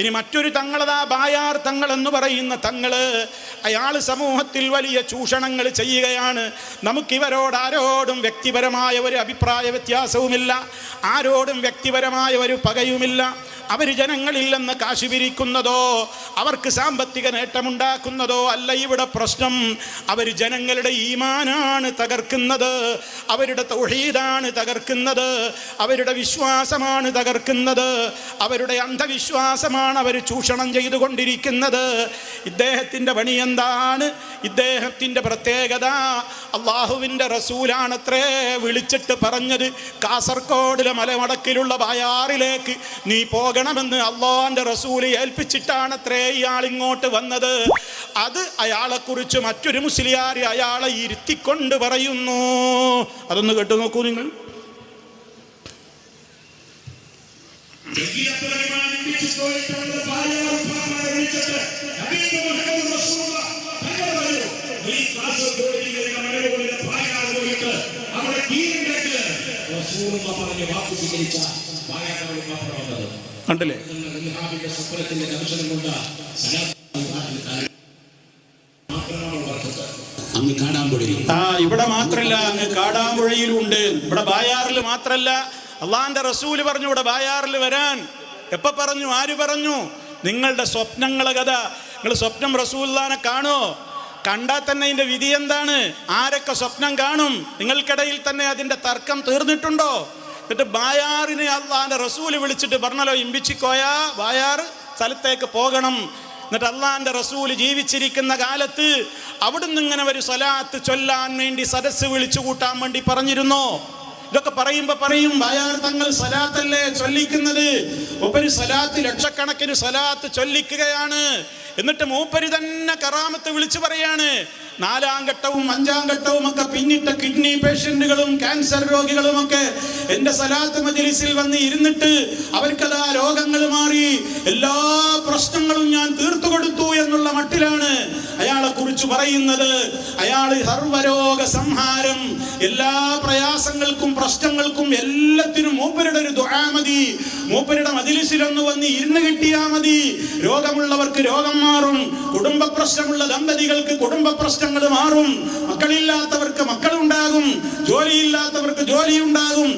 ഇനി മറ്റൊരു തങ്ങളതാ ബായാർ തങ്ങൾ എന്ന് പറയുന്ന തങ്ങൾ അയാൾ സമൂഹത്തിൽ വലിയ ചൂഷണങ്ങൾ ചെയ്യുകയാണ്. നമുക്കിവരോട് ആരോടും വ്യക്തിപരമായ ഒരു അഭിപ്രായ വ്യത്യാസവുമില്ല. ആരോടും വ്യക്തിപരമായ ഒരു പകയുമില്ല. അവർ ജനങ്ങളിൽ നിന്ന് കാശ് അവർക്ക് സാമ്പത്തിക നേട്ടമുണ്ടാക്കുന്നതോ അല്ല ഇവിടെ പ്രശ്നം. അവർ ജനങ്ങളുടെ ഈമാനാണ് തകർക്കുന്നത് അവരുടെ തൗഹീദാണ് തകർക്കുന്നത് അവരുടെ വിശ്വാസമാണ് തകർക്കുന്നത് അവരുടെ അന്ധവിശ്വാസമാണ് അവർ ചൂഷണം ചെയ്തുകൊണ്ടിരിക്കുന്നത്. ഇദ്ദേഹത്തിന്റെ പണി എന്താണ്? ഇദ്ദേഹത്തിന്റെ പ്രത്യേകത അള്ളാഹുവിന്റെ റസൂലാണത്രേ വിളിച്ചിട്ട് പറഞ്ഞത്. കാസർഗോഡിലെ മലമടക്കിലുള്ള ബായാറിലേക്ക് നീ പോകണമെന്ന് അള്ളാന്റെ റസൂൽ ഏൽപ്പിച്ചിട്ടാണ് അത്രേ ഇയാൾ ഇങ്ങോട്ട് വന്നത്. അത് അയാളെക്കുറിച്ച് മറ്റൊരു മുസ്ലിയാർ അയാളെ ഇരുത്തിക്കൊണ്ട് പറയുന്നു. അതൊന്ന് കേട്ടു നോക്കൂ നിങ്ങൾ. പറഞ്ഞ വാക്ക് സ്വീകരിച്ച പായാക്കാവ് മാത്രമാണ് കണ്ടില്ലേ? ആ ഇവിടെ മാത്രല്ല അങ്ങ് കാടാമ്പുഴയിലുണ്ട്. ഇവിടെ ബായാറിൽ മാത്രല്ല. അള്ളാന്റെ റസൂൽ പറഞ്ഞു ഇവിടെ ബായാറിൽ വരാൻ. എപ്പോ പറഞ്ഞു? ആര് പറഞ്ഞു? നിങ്ങളുടെ സ്വപ്നങ്ങളെ കഥ. നിങ്ങൾ സ്വപ്നം റസൂല്ലാനെ കാണോ? കണ്ടാൽ തന്നെ ഇതിന്റെ വിധി എന്താണ്? ആരൊക്കെ സ്വപ്നം കാണും? നിങ്ങൾക്കിടയിൽ തന്നെ അതിന്റെ തർക്കം തീർന്നിട്ടുണ്ടോ? എന്നിട്ട് ബായാറിനെ അള്ളാന്റെ റസൂൽ വിളിച്ചിട്ട് പറഞ്ഞല്ലോ ഇമ്പിച്ചിക്കോയ ബായാർ സ്ഥലത്തേക്ക് പോകണം. എന്നിട്ട് അള്ളാന്റെ റസൂൽ ജീവിച്ചിരിക്കുന്ന കാലത്ത് അവിടുന്ന് ഇങ്ങനെ ഒരു സ്വലാത്ത് ചൊല്ലാൻ വേണ്ടി സദസ്സ് വിളിച്ചു കൂട്ടാൻ വേണ്ടി പറഞ്ഞിരുന്നോ. ഇതൊക്കെ പറയുമ്പോ പറയും ബായാർ തങ്ങൾ സലാത്തല്ലേ ചൊല്ലിക്കുന്നത്? മൂപ്പര് സലാത്ത് ലക്ഷക്കണക്കിന് സലാത്ത് ചൊല്ലിക്കുകയാണ്. എന്നിട്ട് മൂപ്പര് തന്നെ കറാമത്ത് വിളിച്ചു പറയാണ് നാലാം ഘട്ടവും അഞ്ചാം ഘട്ടവും ഒക്കെ പിന്നിട്ട കിഡ്നി പേഷ്യന്റുകളും ക്യാൻസർ രോഗികളും ഒക്കെ എന്റെ സലാത്ത് മജ്ലിസിൽ വന്ന് ഇരുന്നിട്ട് അവർക്കതാ രോഗങ്ങൾ മാറി. എല്ലാ പ്രശ്നങ്ങളും ഞാൻ തീർത്തു കൊടുത്തു എന്നുള്ള മട്ടിലാണ് അയാളെ കുറിച്ച് പറയുന്നത്. അയാൾ സർവരോഗ സംഹാരം എല്ലാ പ്രയാസങ്ങൾക്കും പ്രശ്നങ്ങൾക്കും എല്ലാത്തിനും മൂപ്പരുടെ ഒരു ദുആ മതി. മൂപ്പരുടെ മജിലിസിലൊന്ന് വന്ന് ഇരുന്ന് കിട്ടിയാ മതി. രോഗമുള്ളവർക്ക് രോഗം മാറും. പ്രശ്നമുള്ള ദമ്പതികൾക്ക് കുടുംബ പ്രശ്നങ്ങൾ മാറും. മക്കളില്ലാത്തവർക്ക് മക്കളുണ്ടാകും. ജോലിയില്ലാത്തവർക്ക് ജോലി ഉണ്ടാകും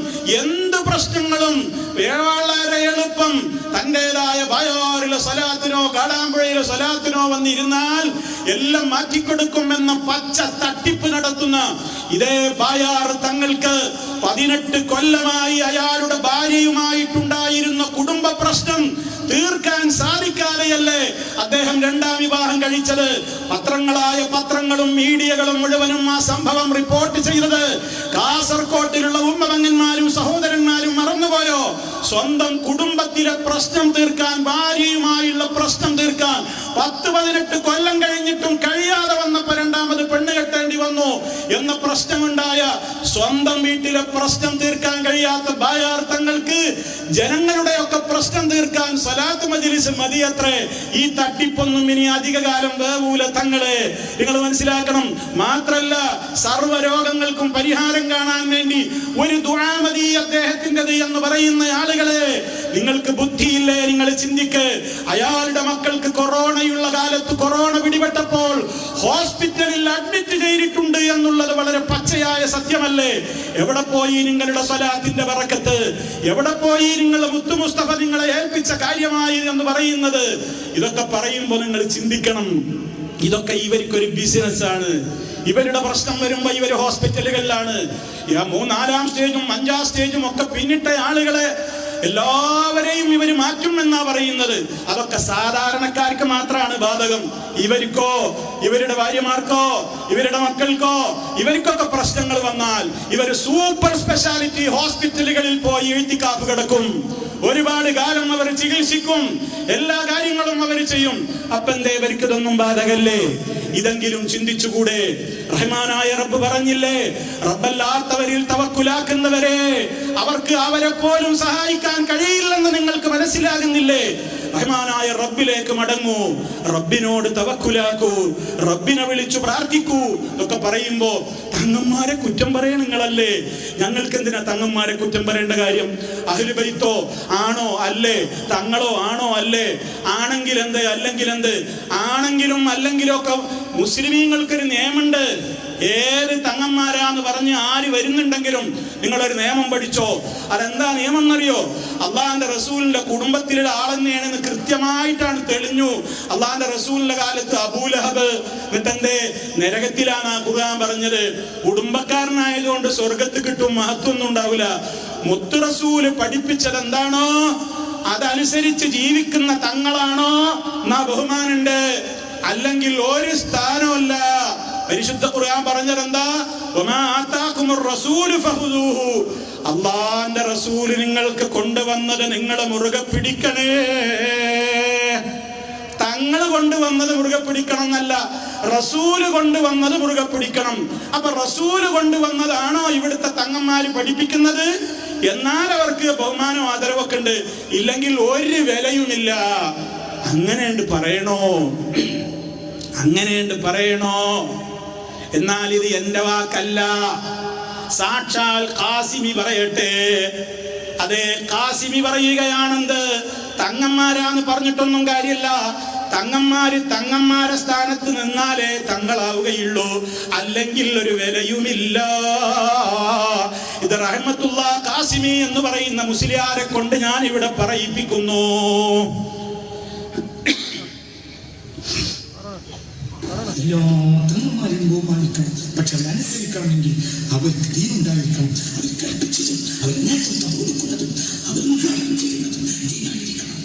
എന്ത് പ്രശ്നങ്ങളും വളരെ എളുപ്പം തന്റെതായ ബയോറിലെ സ്വലാത്തിനോ കാടാമ്പുഴയിലെ സ്വലാത്തിനോ വന്നിരുന്നാൽ എല്ലാം മാറ്റിക്കൊടുക്കും എന്ന പച്ച തട്ടിപ്പ് നടത്തുന്ന ഇതേ ബായാർ തങ്ങൾക്ക് പതിനെട്ട് കൊല്ലമായി അയാളുടെ ഭാര്യയുമായിട്ടുണ്ടായിരുന്ന കുടുംബ പ്രശ്നം തീർക്കാൻ സാധിക്കാതെയല്ലേ അദ്ദേഹം രണ്ടാം വിവാഹം കഴിച്ചത്. പത്രങ്ങളായ പത്രങ്ങളും മീഡിയകളും മുഴുവനും ആ സംഭവം റിപ്പോർട്ട് ചെയ്തത്. കാസർകോട്ടിലുള്ള ഉമ്മമങ്ങന്മാരും സഹോദരന്മാരും മറന്നുപോയോ? സ്വന്തം കുടുംബത്തിലെ പ്രശ്നം തീർക്കാൻ ഭാര്യയുമായുള്ള പ്രശ്നം തീർക്കാൻ പത്ത് പതിനെട്ട് കൊല്ലം കഴിഞ്ഞിട്ടും കഴിയാതെ വന്നപ്പോ രണ്ടാമത് പെണ്ണ് കെട്ടേണ്ടി വന്നു. പ്രശ്നമുണ്ടായ സ്വന്തം വീട്ടിലെ പ്രശ്നം തീർക്കാൻ കഴിയാത്ത ബായാർത്ഥങ്ങൾക്ക് ജനങ്ങളുടെ ഒക്കെ പ്രശ്നം തീർക്കാൻ സലാത്ത് മജിലിസ് മതിയത്രേ. ഈ തട്ടിപ്പൊന്നും ഇനി അധിക കാലം വേവൂല തങ്ങളെ. നിങ്ങൾ മനസ്സിലാക്കണം മാത്രല്ല സർവ രോഗങ്ങൾക്കും പരിഹാരം കാണാൻ വേണ്ടി ഒരു ദുരാമതി അദ്ദേഹത്തിന്റെത് എന്ന് പറയുന്ന ആളുകളെ നിങ്ങൾക്ക് ബുദ്ധിയില്ലേ? നിങ്ങൾ ചിന്തിക്ക്. അയാളുടെ മക്കൾക്ക് കൊറോണയുള്ള കാലത്ത് കൊറോണ പിടിപെട്ടപ്പോൾ ഹോസ്പിറ്റലിൽ അഡ്മിറ്റ് ചെയ്തിട്ടുണ്ട് എന്നുള്ളത് വളരെ പച്ചയായ സത്യമല്ലേ? എവിടെ പോയി നിങ്ങളുടെ സ്വലാത്തിന്റെ പറക്കത്ത് എവിടെ പോയി നിങ്ങൾ മുത്തു മുസ്തഫ നിങ്ങളെ ഏൽപ്പിച്ച കാര്യമായി എന്ന് പറയുന്നത്? ഇതൊക്കെ പറയുമ്പോൾ നിങ്ങൾ ചിന്തിക്കണം. ഇതൊക്കെ ഇവർക്കൊരു ബിസിനസ് ആണ് ഇവരുടെ പ്രശ്നം വരുമ്പോ ഇവർ ഹോസ്പിറ്റലുകളിലാണ്. മൂന്നാലാം സ്റ്റേജും അഞ്ചാം സ്റ്റേജും ഒക്കെ പിന്നിട്ട ആളുകളെ എല്ലാവരെയും ഇവർ മാറ്റും എന്നാ പറയുന്നത്. അതൊക്കെ സാധാരണക്കാർക്ക് മാത്രമാണ് ബാധകം. ഇവർക്കോ ഇവരുടെ ഭാര്യമാർക്കോ ഇവരുടെ മക്കൾക്കോ ഇവർക്കൊക്കെ പ്രശ്നങ്ങൾ വന്നാൽ ഇവർ സൂപ്പർ സ്പെഷ്യാലിറ്റി ഹോസ്പിറ്റലുകളിൽ പോയി എഴുത്തിക്കാപ്പ് കിടക്കും. ഒരുപാട് കാലം അവർ ചികിത്സിക്കും. എല്ലാ കാര്യങ്ങളും അവർ ചെയ്യും. അപ്പൻ ഇവർക്ക് ബാധകല്ലേ? ഇതെങ്കിലും ചിന്തിച്ചുകൂടെ? റഹ്മാനായ റബ്ബ് പറഞ്ഞില്ലേ? റബ്ബല്ലാത്തവരിൽ തവക്കുലാക്കുന്നവരെ അവർക്ക് അവരെ പോലും സഹായിക്കാൻ കഴിയില്ലെന്ന് നിങ്ങൾക്ക് മനസ്സിലാകുന്നില്ലേ? റഹ്മാനായ റബ്ബിലേക്ക് മടങ്ങൂ. റബ്ബിനോട് തവക്കുലാക്കൂ. റബ്ബിനെ വിളിച്ചു പ്രാർത്ഥിക്കൂ എന്നൊക്കെ പറയുമ്പോ തങ്ങന്മാരെ കുറ്റം പറയണ നിങ്ങളല്ലേ? ഞങ്ങൾക്ക് എന്തിനാ തങ്ങന്മാരെ കുറ്റം പറയേണ്ട കാര്യം? അഹ്ലുബൈത്തോ ആണോ അല്ലേ? തങ്ങളോ ആണോ അല്ലേ? ആണെങ്കിൽ എന്ത് അല്ലെങ്കിൽ എന്ത് ആണെങ്കിലും അല്ലെങ്കിലും ഒക്കെ മുസ്ലിമീങ്ങൾക്കൊരു നിയമമുണ്ട്. ഏത് തങ്ങന്മാരാന്ന് പറഞ്ഞ് ആര് വരുന്നുണ്ടെങ്കിലും നിങ്ങളൊരു നിയമം പഠിച്ചോ. അതെന്താ നിയമം എന്നറിയോ അള്ളാഹാന്റെ റസൂലിന്റെ കുടുംബത്തിലുള്ള ആളെന്നെയാണെന്ന് കൃത്യമായിട്ടാണ് തെളിഞ്ഞു. അള്ളാഹാന്റെ റസൂലിന്റെ കാലത്ത് അബൂലഹബ് എന്നിട്ടെന്തേ? നരകത്തിലാണ് ആ ഖുർആൻ പറഞ്ഞത്. കുടുംബക്കാരനായതുകൊണ്ട് സ്വർഗത്ത് കിട്ടും മഹത്വമൊന്നും ഉണ്ടാവില്ല. മുത്തു റസൂൽ പഠിപ്പിച്ചത് എന്താണോ അതനുസരിച്ച് ജീവിക്കുന്ന തങ്ങളാണോ? എന്നാ ബഹുമാനുണ്ട് അല്ലെങ്കിൽ ഒരു സ്ഥാനമല്ല. പരിശുദ്ധ ഖുർആൻ പറഞ്ഞത് എന്താ അള്ളാന്റെ റസൂൽ നിങ്ങൾക്ക് കൊണ്ടുവന്നത് നിങ്ങൾ മുറുകെ പിടിക്കണേ. തങ്ങൾ കൊണ്ടുവന്നത് മുറുകെ പിടിക്കണം എന്നല്ല റസൂൽ കൊണ്ടുവന്നത് മുറുകെ പിടിക്കണം. അപ്പൊ റസൂൽ കൊണ്ടുവന്നതാണോ ഇവിടുത്തെ തങ്ങന്മാര് പഠിപ്പിക്കുന്നത്? എന്നാൽ അവർക്ക് ബഹുമാനം ആദരവൊക്കെ ഉണ്ട്. ഇല്ലെങ്കിൽ ഒരു വിലയുമില്ല. അങ്ങനെയുണ്ട് പറയണോ? അങ്ങനെയുണ്ട് പറയണോ? എന്നാൽ ഇത് എന്റെ വാക്കല്ല. സാക്ഷാൽ കാസിമി പറയട്ടെ. അതെ കാസിമി പറയുകയാണെന്ത്? തങ്ങന്മാരാന്ന് പറഞ്ഞിട്ടൊന്നും കാര്യമില്ല തങ്ങന്മാര് തങ്ങന്മാരെ സ്ഥാനത്ത് നിന്നാലേ തങ്ങളാവുകയുള്ളൂ. അല്ലെങ്കിൽ ഒരു വിലയുമില്ല. ഇത് റഹ്മത്തുള്ള കാസിമി എന്ന് പറയുന്ന മുസ്ലിയാരെ കൊണ്ട് ഞാൻ ഇവിടെ പറയിപ്പിക്കുന്നു. എല്ലാത്തിനും മരുഭൂമായിരിക്കണം പക്ഷെ മനസ്സിലാക്കണമെങ്കിൽ അവർക്ക് തീ ഉണ്ടായിരിക്കണം അവർ കൽപ്പിച്ചതും അവർ നേതൃത്വം കൊടുക്കുന്നതും അവർ ഉദ്ഘാടനം ചെയ്യുന്നതും തീനായിരിക്കണം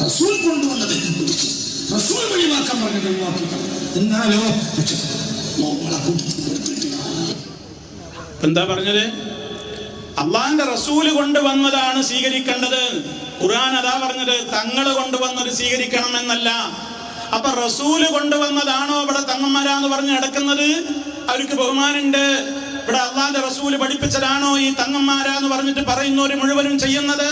റസൂൽ കൊണ്ടുവന്നത്. റസൂൽ വഴിവാക്കാൻ പറഞ്ഞത് ഒഴിവാക്കുക എന്നാലോ രക്ഷപ്പെട്ടു എന്താ പറഞ്ഞത്? അള്ളാന്റെ റസൂൽ കൊണ്ടുവന്നതാണ് സ്വീകരിക്കേണ്ടത്. ഖുർആൻ അതാ പറഞ്ഞത് തങ്ങൾ കൊണ്ടുവന്നത് സ്വീകരിക്കണം എന്നല്ല അപ്പൊ റസൂൽ കൊണ്ടുവന്നതാണോ ഇവിടെ തങ്ങന്മാരാന്ന് പറഞ്ഞ് നടക്കുന്നത്? അവർക്ക് ബഹുമാനുണ്ട് ഇവിടെ അള്ളാന്റെ റസൂൽ പഠിപ്പിച്ചതാണോ ഈ തങ്ങന്മാരാന്ന് പറഞ്ഞിട്ട് പറയുന്നവര് മുഴുവനും ചെയ്യുന്നത്?